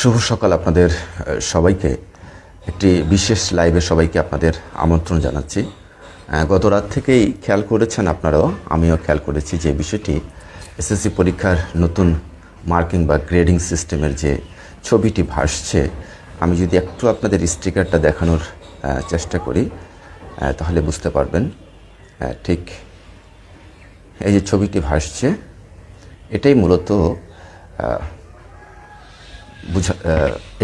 শুভ সকাল আপনাদের সবাইকে। একটি বিশেষ লাইভে সবাইকে আপনাদের আমন্ত্রণ জানাচ্ছি। গত রাত থেকেই খেয়াল করেছেন আপনারাও, আমিও খেয়াল করেছি যে বিষয়টি এসএসসি পরীক্ষার নতুন মার্কিং বা গ্রেডিং সিস্টেমের যে ছবিটি ভাসছে, আমি যদি একটু আপনাদের স্টিকারটা দেখানোর চেষ্টা করি তাহলে বুঝতে পারবেন। ঠিক এই যে ছবিটি ভাসছে, এটাই মূলত বুঝা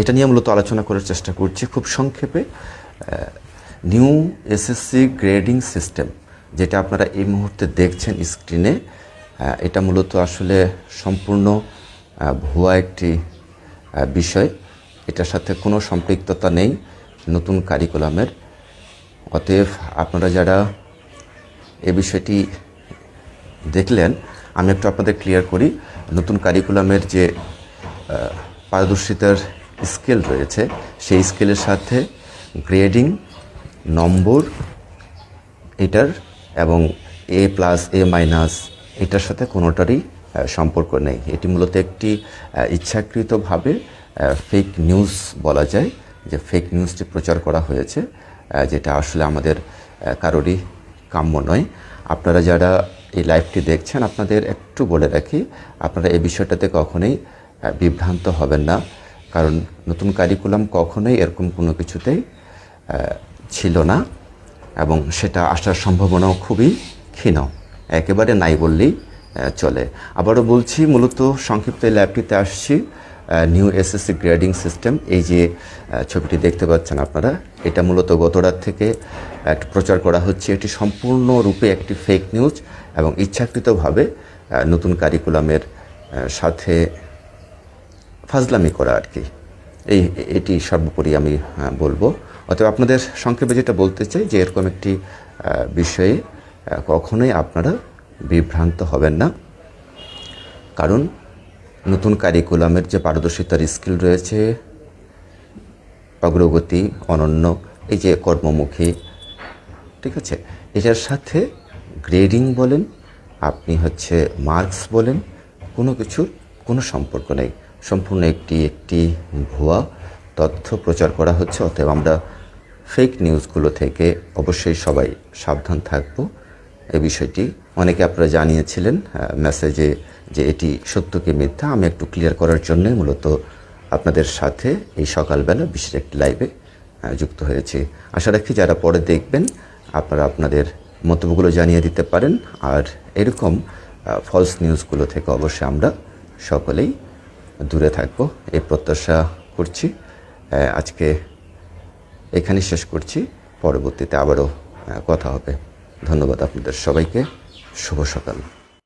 এটা নিয়ে মূলত আলোচনা করার চেষ্টা করছি। খুব সংক্ষেপে নিউ এসএসসি গ্রেডিং সিস্টেম যেটা আপনারা এই মুহূর্তে দেখছেন স্ক্রিনে এটা মূলত আসলে সম্পূর্ণ ভুয়া একটি বিষয়। এটার সাথে কোনো সম্পৃক্ততা নেই নতুন কারিকুলামের অতএব আপনারা যারা এ বিষয়টি দেখলেন, আমি একটু আপনাদের ক্লিয়ার করি। নতুন কারিকুলামের যে পারদর্শিতার স্কেল রয়েছে। সেই স্কেলের সাথে গ্রেডিং, নম্বর, এটার এবং এ প্লাস, এ মাইনাস, এটার সাথে কোনোটারই সম্পর্ক নেই। এটি মূলত একটি ইচ্ছাকৃতভাবে ফেক নিউজ বলা যায়, যে ফেক নিউজটি প্রচার করা হয়েছে যেটা আসলে আমাদের কারোরই কাম্য নয়। আপনারা যারা এই লাইভটি দেখছেন, আপনাদের একটু বলে রাখি, আপনারা এই বিষয়টাতে কখনোই বিভ্রান্ত হবেন না। কারণ নতুন কারিকুলাম কখনোই এরকম কোনো কিছুতেই ছিল না এবং সেটা আসার সম্ভাবনাও খুবই ক্ষীণ। একেবারে নাই বললেই চলে। আবারও বলছি, মূলত সংক্ষিপ্ত ল্যাবটিতে আসছি নিউ এসএসসি গ্রেডিং সিস্টেম এই যে ছবিটি দেখতে পাচ্ছেন আপনারা, এটা মূলত গত রাত থেকে প্রচার করা হচ্ছে। এটি সম্পূর্ণরূপে একটি ফেক নিউজ এবং ইচ্ছাকৃতভাবে নতুন কারিকুলামের সাথে ফাজলামি করা আর কি। এই, এটি সর্বোপরি আমি বলব। অতএব আপনাদের সংক্ষেপে যেটা বলতে চাই যে এরকম একটি বিষয়ে কখনোই আপনারা বিভ্রান্ত হবেন না। কারণ নতুন কারিকুলামের যে পারদর্শিতার স্কিল রয়েছে, অগ্রগতি, অনন্য, এই যে কর্মমুখী, ঠিক আছে? এটার সাথে গ্রেডিং বলেন, আপনি হচ্ছে মার্কস বলেন, কোনো কিছুর কোনো সম্পর্ক নেই। সম্পূর্ণ একটি একটি ভুয়া তথ্য প্রচার করা হচ্ছে, অতএব আমরা ফেক নিউজগুলো থেকে অবশ্যই সবাই সাবধান থাকব। এ বিষয়টি অনেকে আপনারা জানিয়েছিলেন মেসেজে যে এটি সত্যকে মিথ্যা, আমি একটু ক্লিয়ার করার জন্য মূলত আপনাদের সাথে এই সকালবেলা বিশেষ একটি লাইভে যুক্ত হয়েছি। আশা রাখি যারা পরে দেখবেন, আপনারা আপনাদের মন্তব্যগুলো জানিয়ে দিতে পারেন। আর এরকম ফলস নিউজগুলো থেকে অবশ্যই আমরা সকলেই দূরে থাকব। এই প্রত্যাশা করছি। আজকে এখানে শেষ করছি। পরবর্তীতে আবারও কথা হবে। ধন্যবাদ আপনাদের সবাইকে। শুভ সকাল।